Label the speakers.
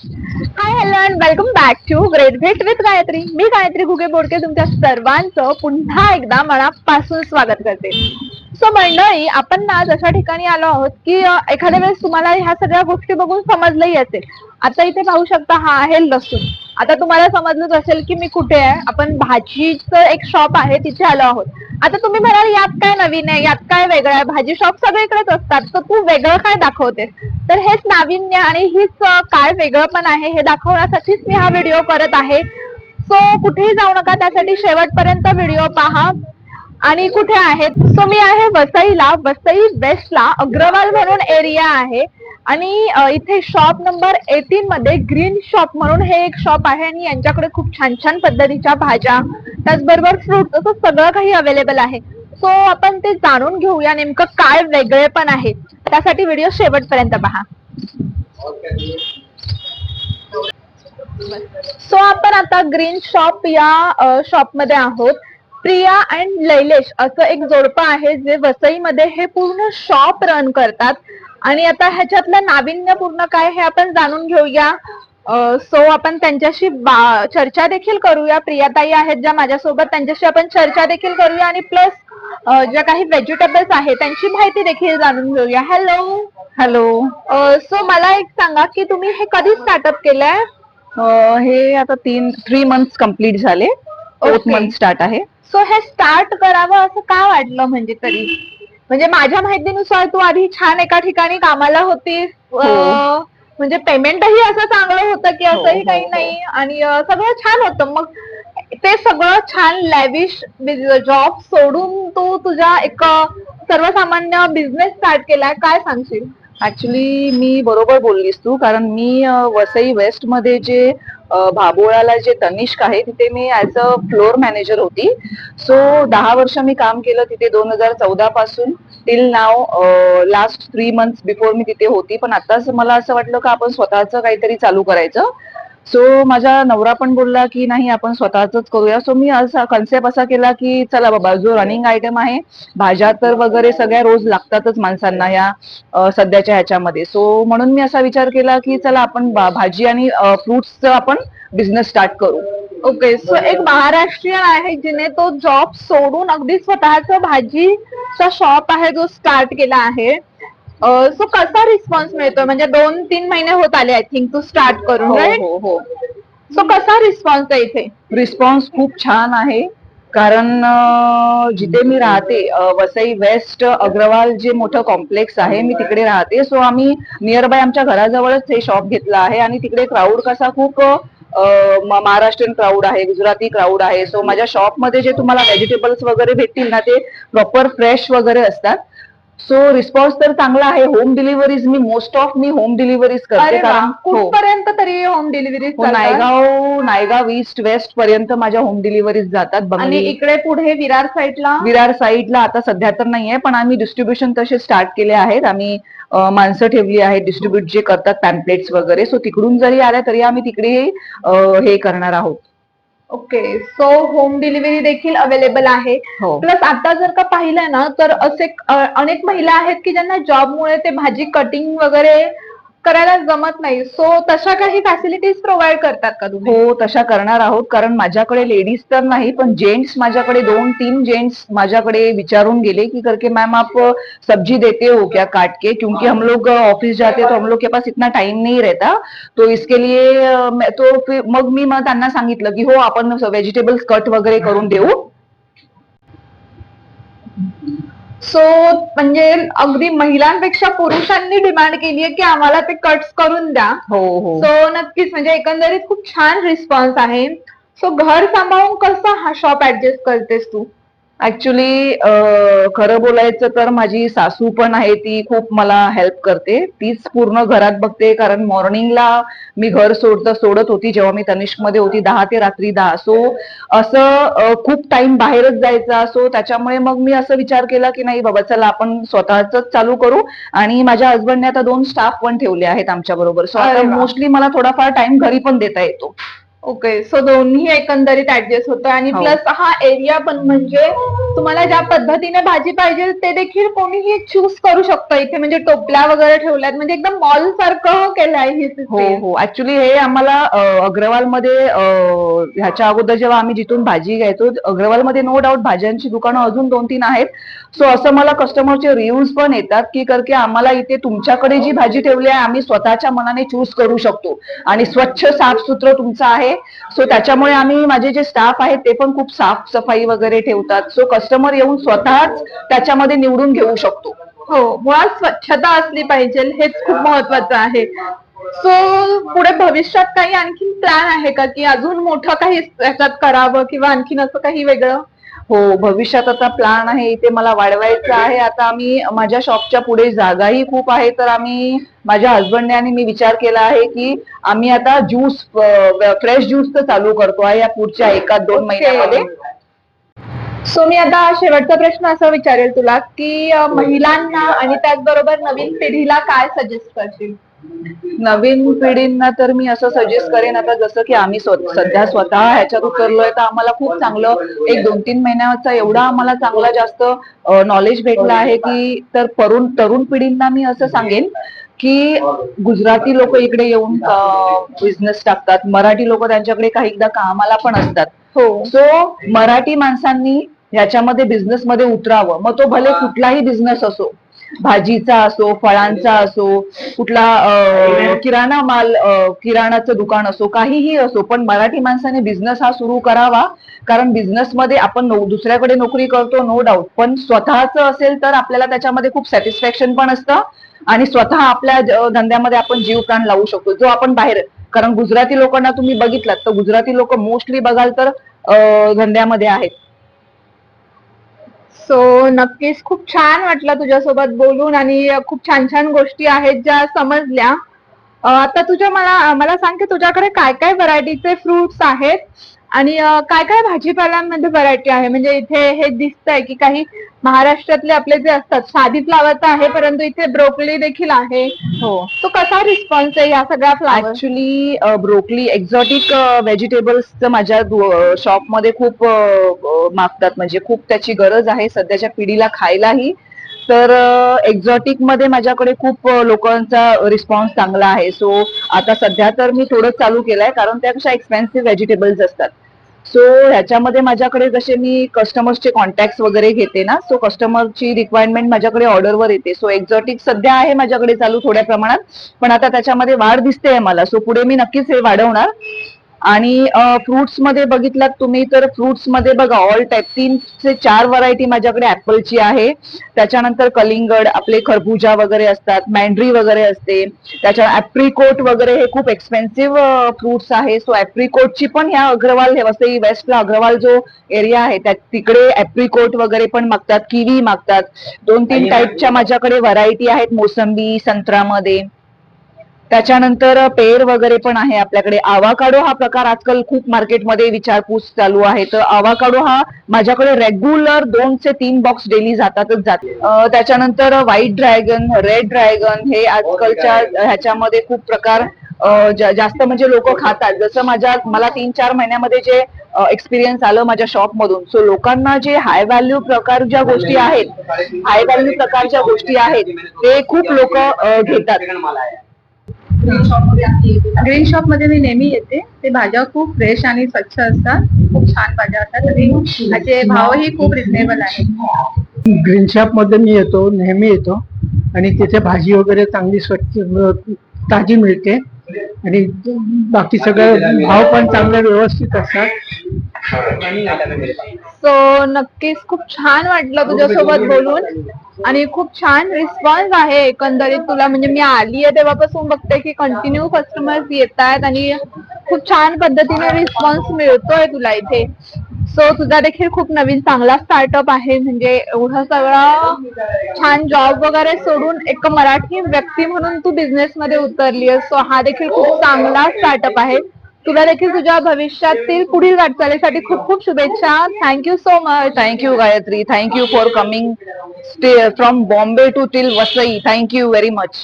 Speaker 1: Hi hello and welcome back to great Bhet with Gayatri मी गायत्री घुगे बोडके तुमच्या सर्वांचं पुन्हा एकदा मनापासून स्वागत करते. सो मंडळी आपण ना अशा ठिकाणी आलो आहोत की एखाद्या वेळेस तुम्हाला ह्या सगळ्या गोष्टी बघून समजलंही असेल. आता इथे पाहू शकता हा आहे लसूण. आता तुम्हाला समजलंच असेल की मी कुठे आहे. आपण भाजीचं एक शॉप आहे तिथे आलो आहोत. आता तुम्ही म्हणाल यात काय नवीन आहे? यात काय वेगळं आहे? भाजी शॉप सगळीकडेच असतात. तर तू वेगळं काय दाखवतेस? तर हेच नाविन्य आणि हीच काय वेगळं पण आहे हे दाखवण्यासाठीच मी हा व्हिडिओ करत आहे. सो कुठेही जाऊ नका त्यासाठी शेवटपर्यंत व्हिडिओ पहा. आणि कुठे आहेत? सो मी आहे वसईला. वसई वेस्टला अग्रवाल म्हणून एरिया आहे. आणि इथे शॉप नंबर एटीन मध्ये ग्रीन शॉप म्हणून हे एक शॉप आहे आणि यांच्याकडे खूप छान छान पद्धतीच्या भाज्या त्याचबरोबर फ्रूट असं सगळं काही अवेलेबल आहे. सो आपण ते जाणून घेऊया नेमकं काय वेगळे पण आहे. त्यासाठी व्हिडिओ शेवटपर्यंत पहा. सो आपण आता ग्रीन शॉप या शॉपमध्ये आहोत. प्रिया अँड लैलेश असं एक जोडपं आहे जे वसईमध्ये हे पूर्ण शॉप रन करतात. आणि आता ह्याच्यातलं नाविन्यपूर्ण काय हे आपण जाणून घेऊया. सो आपण त्यांच्याशी चर्चा देखील करूया. प्रियाताई आहेत ज्या माझ्यासोबत. त्यांच्याशी आपण चर्चा देखील करूया आणि प्लस ज्या काही व्हेजिटेबल्स आहेत त्यांची माहिती देखील जाणून घेऊया. हॅलो
Speaker 2: हॅलो
Speaker 1: सो मला एक सांगा की तुम्ही हे कधी स्टार्टअप केलंय?
Speaker 2: हे आता तीन थ्री मंथ कंप्लीट झाले. फोर्थ. मंथ स्टार्ट आहे.
Speaker 1: सो हे स्टार्ट करावं असं का वाटलं म्हणजे तरी? म्हणजे माझ्या माहितीनुसार तू आधी छान एका ठिकाणी कामाला होतीस. अं, म्हणजे पेमेंटही असं चांगलं होतं की असंही
Speaker 2: हो,
Speaker 1: काही
Speaker 2: हो.
Speaker 1: नाही. आणि अं, सगळं छान होतं. मग ते सगळं छान लॅविश जॉब सोडून तू तुझ्या एक सर्वसामान्य बिझनेस स्टार्ट केलाय. काय सांगशील?
Speaker 2: ऍक्च्युली मी बरोबर बोललीस तू. कारण मी अ, वसई वेस्टमध्ये जे भाबोळाला जे तनिष्क आहे तिथे मी ऍज अ फ्लोअर मॅनेजर होती. सो दहा वर्ष मी काम केलं तिथे दोन हजार चौदा पासून. Till now last three month before मी तिथे होती. पण आताच मला असं वाटलं का आपण स्वतःच काहीतरी चालू करायचं. सो माझा नवरा पण बोलला की नाही आपण स्वतःच करूया. सो मी असा कन्सेप्ट असा केला की चला बाबा जो रनिंग आयटम आहे भाज्या तर वगैरे सगळ्या रोज लागतातच माणसांना या सध्याच्या ह्याच्यामध्ये. सो म्हणून मी असा विचार केला की चला आपण भाजी आणि फ्रुट्सचं आपण बिझनेस स्टार्ट करू.
Speaker 1: ओके सो एक महाराष्ट्रीयन आहे जिने तो जॉब सोडून अगदी स्वतःचा भाजीचा शॉप आहे जो स्टार्ट केला आहे. सो कसा रिस्पॉन्स मिळतोय? म्हणजे दोन तीन महिने होत आले आय थिंक तू स्टार्ट करून
Speaker 2: हो
Speaker 1: राईट
Speaker 2: हो हो.
Speaker 1: सो कसा रिस्पॉन्स आहे इथे?
Speaker 2: रिस्पॉन्स खूप छान आहे. कारण जिथे मी राहते वसई वेस्ट अग्रवाल जे मोठं कॉम्प्लेक्स आहे मी तिकडे राहते. सो आम्ही नियर बाय आमच्या घराजवळच हे शॉप घेतलं आहे. आणि तिकडे क्राऊड कसा खूप महाराष्ट्रीयन क्राऊड आहे गुजराती क्राऊड आहे. सो माझ्या शॉपमध्ये जे तुम्हाला व्हेजिटेबल्स वगैरे भेटतील ना ते प्रॉपर फ्रेश वगैरे असतात. सो रिस्पॉन्स तर चांगला आहे. होम डिलिव्हरीज मी मोस्ट ऑफ मी होम डिलिव्हरीज करते
Speaker 1: अरे वा.
Speaker 2: कारण हो.
Speaker 1: कुठपर्यंत तरी होम डिलिव्हरी
Speaker 2: हो, नायगाव नायगाव ईस्ट वेस्ट पर्यंत माझ्या होम डिलिव्हरीज जातात.
Speaker 1: आणि
Speaker 2: बंगली
Speaker 1: इकडे पुढे विरार साईडला
Speaker 2: विरार साईडला आता सध्या तर नाहीये पण आम्ही डिस्ट्रीब्युशन तसे स्टार्ट केले आहेत. आम्ही अ, माणसं ठेवली आहेत डिस्ट्रीब्युट जे करतात पॅम्पलेट्स वगैरे. सो तिकडून जरी आल्या तरी आम्ही तिकडेही अ, हे करणार आहोत.
Speaker 1: ओके सो होम डिलिव्हरी देखील अवेलेबल आहे.
Speaker 2: हो.
Speaker 1: प्लस आता जर का पाहिलं ना तर असे अ, अनेक महिला आहेत की ज्यांना जॉबमुळे ते भाजी कटिंग वगैरे करायला जमत नाही. सो तशा काही फॅसिलिटीज प्रोव्हाइड करतात का तुम्ही?
Speaker 2: हो तशा करणार आहोत. कारण माझ्याकडे लेडीज तर नाही पण जेंट्स माझ्याकडे दोन तीन जेंट्स माझ्याकडे विचारून गेले की करके मैम आप सब्जी देते हो क्या काट के क्योंकि हम लोग ऑफिस जाते तो हम लोग के पास इतना टाइम नहीं रहता। तो इसके लिए तो मग मी मग त्यांना सांगितलं की हो आपण व्हेजिटेबल्स कट वगैरे करून देऊ.
Speaker 1: सो म्हणजे अगदी महिलांपेक्षा पुरुषांनी डिमांड केली आहे की आम्हाला ते कट्स करून द्या.
Speaker 2: हो हो.
Speaker 1: सो नक्कीच म्हणजे एकंदरीत खूप छान रिस्पॉन्स आहे. सो घर सांभाळून कसं हा शॉप ऍडजस्ट करतेस तू?
Speaker 2: ऍक्च्युली खरं बोलायचं तर माझी सासू पण आहे ती खूप मला हेल्प करते. तीच पूर्ण घरात बघते कारण मॉर्निंगला मी घर सोडत सोडत होती जेव्हा मी तनिष्कमध्ये होती दहा ते रात्री दहा. सो असं खूप टाइम बाहेरच जायचा. सो त्याच्यामुळे मग मी असं विचार केला की नाही बाबा चला आपण स्वतःच चालू करू. आणि माझ्या हसबंडने आता दोन स्टाफ पण ठेवले आहेत आमच्या बरोबर सो आता. मोस्टली मला थोडाफार टाइम घरी पण देता येतो.
Speaker 1: ओके सो दोन्ही एकंदरीत ऍडजस्ट होतं आणि
Speaker 2: हो.
Speaker 1: प्लस हा एरिया पण म्हणजे तुम्हाला ज्या पद्धतीने भाजी पाहिजे ते देखील कोणीही चूज करू शकतं इथे. म्हणजे टोपल्या वगैरे ठेवल्यात. म्हणजे एकदम मॉल सारखं केलं आहे ही
Speaker 2: हो. हो. ऍक्च्युली हे आम्हाला अग्रवाल मध्ये ह्याच्या अगोदर जेव्हा आम्ही जिथून भाजी घ्यायचो अग्रवाल मध्ये नो डाऊट भाज्यांची दुकानं अजून दोन तीन आहेत. सो असं मला कस्टमरचे रिव्ह्यूज पण येतात की करके आम्हाला इथे तुमच्याकडे जी भाजी ठेवली आहे आम्ही स्वतःच्या मनाने चूज करू शकतो. आणि स्वच्छ साफसुथरं तुमचं आहे सो त्याच्यामुळे आम्ही माझे जे स्टाफ आहेत ते पण खूप साफ सफाई वगैरे ठेवतात. सो कस्टमर येऊन स्वतःच त्याच्यामध्ये निवडून घेऊ शकतो.
Speaker 1: हो मुळात स्वच्छता असली पाहिजे हेच खूप महत्वाचं आहे. सो पुढे भविष्यात काही आणखीन प्लॅन आहे का? की अजून मोठं काही याच्यात करावं किंवा आणखीन असं काही वेगळं?
Speaker 2: हो भविष्यात आता प्लॅन आहे इथे मला वाढवायचं आहे. आता आम्ही माझ्या शॉपच्या पुढे जागाही खूप आहे. तर आम्ही माझ्या हसबंडने आणि मी विचार केला आहे की आम्ही आता ज्यूस फ्रेश ज्यूस चालू करतो आहे या पुढच्या एका दोन महिन्यामध्ये.
Speaker 1: सो मी आता शेवटचा प्रश्न असा विचारेल तुला की महिलांना आणि त्याचबरोबर नवीन पिढीला काय सजेस्ट करशील?
Speaker 2: नवीन पिढींना तर मी असं सजेस्ट करेन आता जसं की आम्ही सध्या स्वतः ह्याच्यात उतरलोय तर आम्हाला खूप चांगलं एक दोन तीन महिन्याचा एवढा आम्हाला चांगला जास्त नॉलेज भेटलं आहे की तर तरुण तरुण पिढींना मी असं सांगेन की गुजराती लोक इकडे येऊन बिझनेस टाकतात. मराठी लोक त्यांच्याकडे काहीदा कामाला पण असतात.
Speaker 1: हो.
Speaker 2: सो मराठी माणसांनी ह्याच्यामध्ये बिझनेस मध्ये उतरावं. मग तो भले कुठलाही बिझनेस असो भाजीचा असो फळांचा असो कुठला किराणा. माल किराणाचं दुकान असो काहीही असो पण मराठी माणसाने बिझनेस हा सुरू करावा. कारण बिझनेस मध्ये आपण नो- दुसऱ्याकडे नोकरी करतो नो डाऊट पण स्वतःच असेल तर आपल्याला त्याच्यामध्ये खूप सॅटिस्फॅक्शन पण असतं. आणि स्वतः आपल्या धंद्यामध्ये आपण जीव प्राण लावू शकतो जो आपण बाहेर. कारण गुजराती लोकांना तुम्ही बघितलात तर गुजराती लोक मोस्टली बघाल तर धंद्यामध्ये आहेत.
Speaker 1: सो नक्कीच खूप छान वाटलं तुझ्यासोबत बोलून आणि खूप छान छान गोष्टी आहेत ज्या समजल्या. आता तुझ्या मला मला सांग की तुझ्याकडे काय काय व्हरायटीचे फ्रुट्स आहेत? आणि काय काय भाजीपाल्यांमध्ये व्हरायटी आहे? म्हणजे इथे हे दिसतंय की काही महाराष्ट्रातले आपले जे असतात साधी फ्लावरचं आहे परंतु इथे ब्रोकली देखील आहे.
Speaker 2: हो.
Speaker 1: तो कसा रिस्पॉन्स आहे या सगळ्या flower?
Speaker 2: Actually broccoli exotic vegetables माझ्या शॉपमध्ये खूप मागतात. म्हणजे खूप त्याची गरज आहे. सध्याच्या पिढीला खायलाही तर एक्झॉटिकमध्ये माझ्याकडे खूप लोकांचा रिस्पॉन्स चांगला आहे. सो आता सध्या तर मी थोडं चालू केलंय कारण त्यापेक्षा एक्सपेन्सिव्ह व्हेजिटेबल्स असतात. सो ह्याच्यामध्ये माझ्याकडे जसे मी कस्टमर्सचे कॉन्टॅक्ट वगैरे घेते ना सो कस्टमरची रिक्वायरमेंट माझ्याकडे ऑर्डरवर येते. सो एक्झॉटिक सध्या आहे माझ्याकडे चालू थोड्या प्रमाणात पण आता त्याच्यामध्ये वाढ दिसते मला. सो पुढे मी नक्कीच हे वाढवणार. आणि फ्रुट्समध्ये बघितलात तुम्ही तर फ्रुट्समध्ये बघा ऑल टाईप तीन ते चार व्हरायटी माझ्याकडे ऍपलची आहे. त्याच्यानंतर कलिंगड आपले खरबुजा वगैरे असतात मँड्री वगैरे असते. त्याच्या ऍप्रिकोट वगैरे हे खूप एक्सपेन्सिव्ह फ्रुट्स आहे. सो ऍप्रिकोटची पण ह्या अग्रवाल हे वसई वेस्टला अग्रवाल जो एरिया आहे त्या तिकडे ऍप्रिकोट वगैरे पण मागतात किवी मागतात. दोन तीन टाईपच्या माझ्याकडे व्हरायटी आहेत मोसंबी संत्रामध्ये त्याच्यानंतर पेर वगैरे पण आहे आपल्याकडे. आवाकाडो हा प्रकार आजकाल खूप मार्केटमध्ये विचारपूस चालू आहे. तर आवाकाडो हा माझ्याकडे रेग्युलर दोन ते तीन बॉक्स डेली जातातच जात. त्याच्यानंतर व्हाईट ड्रॅगन रेड ड्रॅगन हे आजकालच्या ह्याच्यामध्ये खूप प्रकार जा- जास्त म्हणजे लोक खातात. जसं माझ्या मला तीन चार महिन्यामध्ये जे एक्सपिरियन्स आलं माझ्या शॉप मधून. सो लोकांना जे हाय व्हॅल्यू प्रकार ज्या गोष्टी आहेत हाय व्हॅल्यू प्रकारच्या गोष्टी आहेत ते खूप लोक घेतात.
Speaker 1: ग्रीन शॉपमध्ये मी नेहमी येते. ते भाज्या खूप फ्रेश आणि स्वच्छ असतात. खूप छान भाज्या असतात. आणि त्याचे भावही खूप रिझनेबल आहेत.
Speaker 3: ग्रीन शॉपमध्ये मी येतो नेहमी येतो. आणि तिथे भाजी वगैरे चांगली स्वच्छ ताजी मिळते. आणि बाकी सगळं भाव पण चांगले व्यवस्थित असतात.
Speaker 1: सो नक्कीच खूप छान वाटलं तुझ्यासोबत बोलून. आणि खूप छान रिस्पॉन्स आहे एकंदरीत तुला. म्हणजे मी आली आहे तेव्हापासून बघते की कंटिन्यू कस्टमर्स येत आहेत आणि खूप छान पद्धतीने रिस्पॉन्स मिळतोय तुला इथे. सो तुझा देखील खूप नवीन चांगला स्टार्टअप आहे. म्हणजे एवढं सगळं छान जॉब वगैरे सोडून एक मराठी व्यक्ती म्हणून तू बिझनेस मध्ये उतरली सो हा देखील खूप चांगला स्टार्टअप आहे. तुला देखील तुझ्या भविष्यातील पुढील वाटचालीसाठी खूप खूप शुभेच्छा. Thank you so much
Speaker 2: thank you Gayatri thank you for coming from Bombay to till Vasai thank you very much